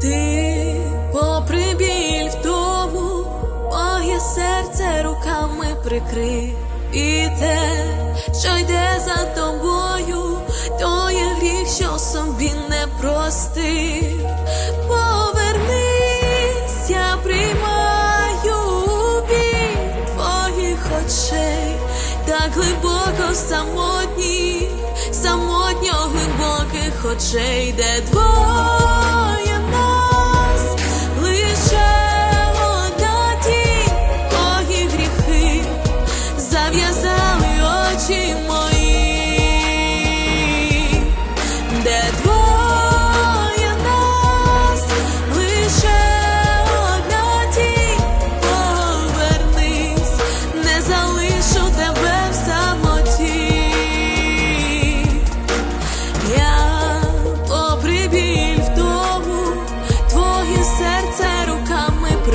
Ти, попри біль втому, моє серце руками прикрив. І те, що йде за тобою, то є гріх, що собі не простив. Повернись, я приймаю біль твоїх очей, так глибоко самотніх, самотньо глибоких очей, де двоє.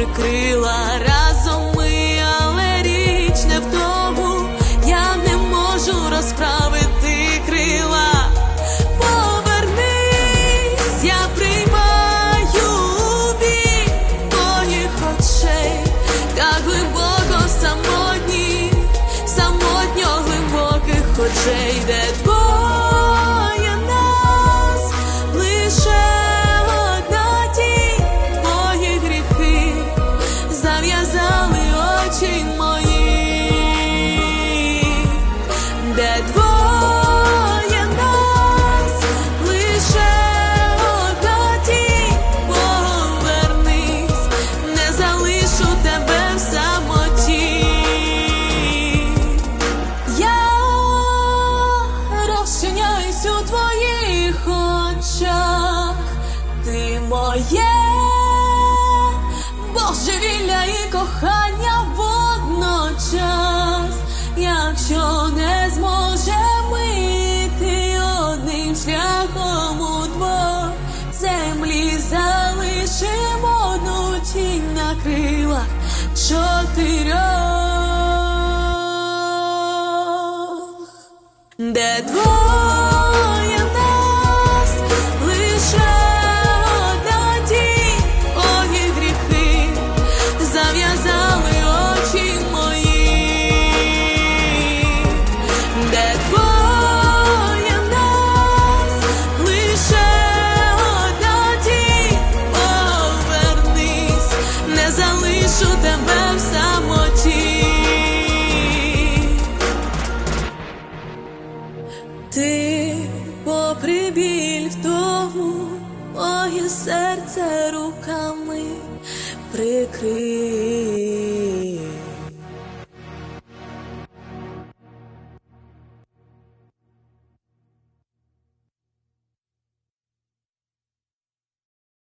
Прикрила. Разом ми, але річ не в тому, я не можу розправити крила. Повернись, я приймаю біль твоїх очей, так глибоко самотні, самотньо глибоких очей, де двоє моє. Божевілля і кохання водночас, якщо не зможемо йти одним шляхом удвох, землі залишимо одну тінь на крилах чотирьох. Де двоє зав'язали очі мої, де двоє нас, лише повернись, не залишу тебе в самоті. Ти попри біль в тому, моє серце руками прикрив.